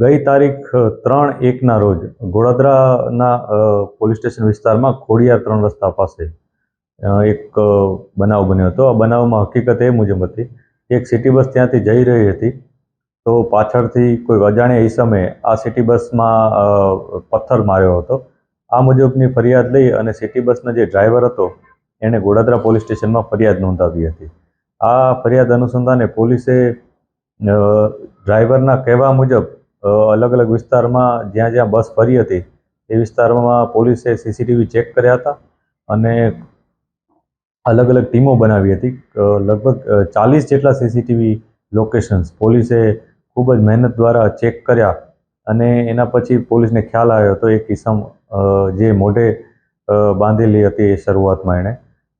ગઈ તારીખ ત્રણ એકના રોજ ગોળાદરાના પોલીસ સ્ટેશન વિસ્તારમાં ખોડિયાર ત્રણ રસ્તા પાસે એક બનાવ બન્યો હતો. આ બનાવમાં હકીકત એ મુજબ હતી એક સિટી બસ ત્યાંથી જઈ રહી હતી તો પાછળથી કોઈ અજાણ્યા ઈસમે આ સિટી બસમાં પથ્થર માર્યો હતો. આ મુજબની ફરિયાદ લઈ અને સિટી બસનો જે ડ્રાઈવર હતો એણે ગોળાદરા પોલીસ સ્ટેશનમાં ફરિયાદ નોંધાવી હતી. આ ફરિયાદ અનુસંધાને પોલીસે ડ્રાઈવરના કહેવા મુજબ અલગ અલગ વિસ્તારમાં જ્યાં જ્યાં બસ ફરી હતી, એ વિસ્તારમાં પોલીસે સીસીટીવી ચેક કર્યા હતા અને અલગ અલગ ટીમો બનાવી હતી. લગભગ ચાલીસ જેટલા સીસીટીવી લોકેશન્સ પોલીસે ખૂબ જ મહેનત દ્વારા ચેક કર્યા અને એના પછી પોલીસને ખ્યાલ આવ્યો હતો એક કિસમ જે મોઢે બાંધેલી હતી એ શરૂઆતમાં એણે.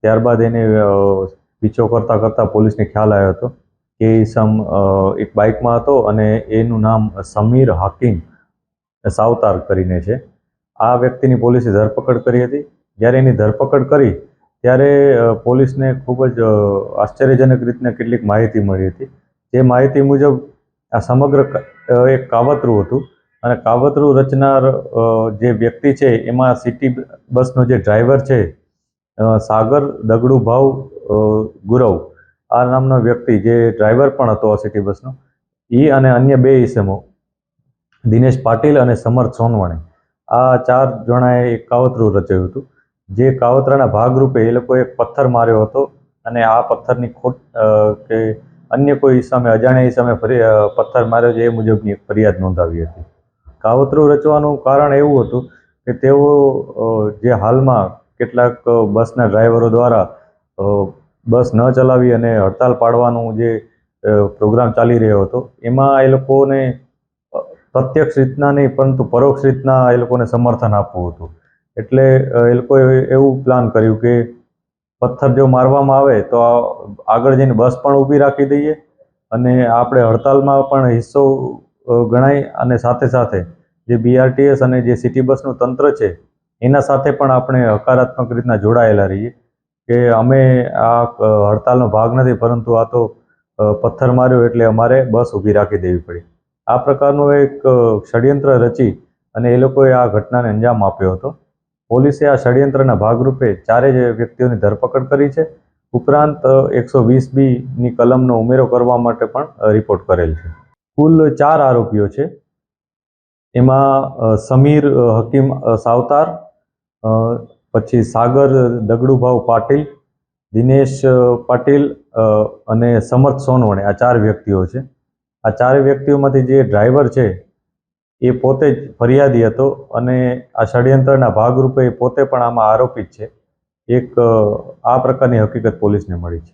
ત્યારબાદ એને પીછો કરતાં કરતાં પોલીસને ખ્યાલ આવ્યો હતો કે સમ એક બાઇકમાં હતો અને એનું નામ સમીર હાકીમ સાવતાર કરીને છે. આ વ્યક્તિની પોલીસે ધરપકડ કરી હતી. જ્યારે એની ધરપકડ કરી, ત્યારે પોલીસને ખૂબ જ આશ્ચર્યજનક રીતના કેટલીક માહિતી મળી હતી. જે માહિતી મુજબ, આ સમગ્ર એક કાવતરું હતું અને કાવતરું રચનાર જે વ્યક્તિ છે, એમાં સિટી બસનો જે ડ્રાઈવર છે સાગર દગડુભાવ ગુરવ આ નામનો વ્યક્તિ જે ડ્રાઈવર પણ હતો આ સિટી બસનો એ અને અન્ય બે ઇસમો દિનેશ પાટીલ અને સમર્થ સોનવાણી, આ ચાર જણાએ એક કાવતરું રચાયું હતું. જે કાવતરાના ભાગરૂપે એ લોકોએ પથ્થર માર્યો હતો અને આ પથ્થરની ખોટ કે અન્ય કોઈ સામે અજાણ્યા સામે પથ્થર માર્યો છે એ મુજબની એક ફરિયાદ નોંધાવી હતી. કાવતરું રચવાનું કારણ એવું હતું કે તેઓ જે હાલમાં કેટલાક બસના ડ્રાઈવરો દ્વારા બસ ન ચલાવી અને હડતાલ પાડવાનું જે પ્રોગ્રામ ચાલી રહ્યો હતો, એમાં એ લોકોને પ્રત્યક્ષ રીતના નહીં, પરંતુ પરોક્ષ રીતના એ લોકોને સમર્થન આપવું હતું. એટલે એ લોકોએ એવું પ્લાન કર્યું કે પથ્થર જો મારવામાં આવે તો આગળ જઈને બસ પણ ઊભી રાખી દઈએ અને આપણે હડતાલમાં પણ હિસ્સો ગણાય અને સાથે સાથે જે બીઆરટીએસ અને જે સિટી બસનું તંત્ર છે, એના સાથે પણ આપણે હકારાત્મક રીતના જોડાયેલા રહીએ. કે અમે આ હડતાલનો ભાગ નથી, પરંતુ આ તો પથ્થર માર્યો એટલે અમારે બસ ઊભી રાખી દેવી પડી. આ પ્રકારનું એક ષડયંત્ર રચી અને એ લોકોએ આ ઘટનાને અંજામ આપ્યો હતો. પોલીસે આ ષડયંત્રના ભાગરૂપે ચારેય વ્યક્તિઓની ધરપકડ કરી છે. ઉપરાંત એકસો વીસ બીની કલમનો ઉમેરો કરવા માટે પણ રિપોર્ટ કરેલ છે. કુલ ચાર આરોપીઓ છે. એમાં સમીર હકીમ સાવતાર પછી સાગર દગડુભાવ પાટીલ, દિનેશ પાટીલ અને સમર્થ સોનવણે આ ચાર વ્યક્તિઓ છે. આ ચાર વ્યક્તિઓમાંથી જે ડ્રાઈવર છે, એ પોતે જ ફરિયાદી હતો અને આ ષડયંત્રના ભાગરૂપે પોતે પણ આમાં આરોપિત છે. એક આ પ્રકારની હકીકત પોલીસને મળી છે.